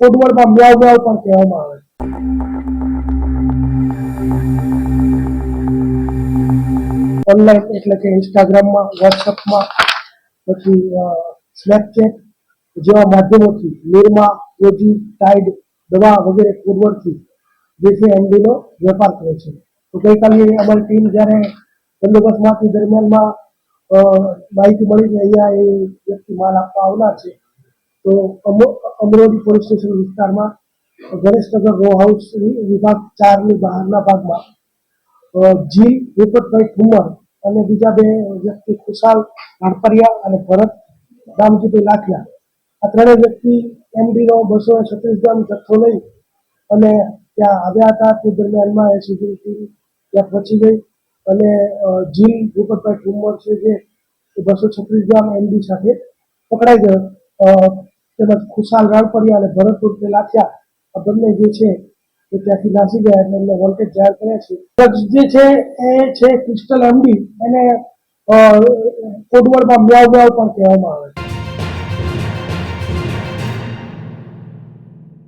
કોડવર્ડમાં મ્યાવ મ્યાવ પણ કહેવામાં આવે ઓનલાઈન એટલે કે ઇન્સ્ટાગ્રામમાં વોટ્સઅપમાં પછી સ્નેપચેટ જેવા માધ્યમોથી નિરમા ઓજી ટાઈડ દવા વગેરે કોડવર્ડથી જે છે એમડીનો વેપાર કરે છે. તો ગઈકાલે અમારી ટીમ જ્યારે બંદોબસ્ત બંદોબસ્તમાંથી દરમિયાનમાં માહિતી મળી કે અહીંયા એ વ્યક્તિ માલ આપવા આવનાર છે તો અમો- અમરોલી પોલીસ સ્ટેશન વિસ્તારમાં ગણેશનગર રો હાઉસ વિભાગ ચારની બહારના ભાગમાં જી વિપતભાઈ ઠુમર અને બીજા બે વ્યક્તિ ખુશાલ નાડપરિયા અને ભરત રામજીભાઈ લાઠિયા. આ ત્રણેય વ્યક્તિ એમડીનો બસો છત્રીસ ગ્રામ જથ્થો લઈ અને ત્યાં આવ્યા હતા. તે દરમિયાનમાં એ સિક્યુરિટી ત્યાં પહોંચી ગઈ અને જીલ ભૂપતભાઈ ઠુમર છે જે બસો છત્રીસ ગ્રામ એમડી સાથે પકડાઈ ગયો. તેમજ ખુશાલ રાણપરિયા અને ભરતપુર લાઠિયા આ બંને જે છે એ ત્યાંથી નાસી ગયા એટલે એમને વોલ્ટેજ જાહેર કર્યા છે. ડ્રગ્સ જે છે એ છે ક્રિસ્ટલ એમડી એને કોડવર્ડમાં મ્યાવ મ્યાવ પણ કહેવામાં આવે છે.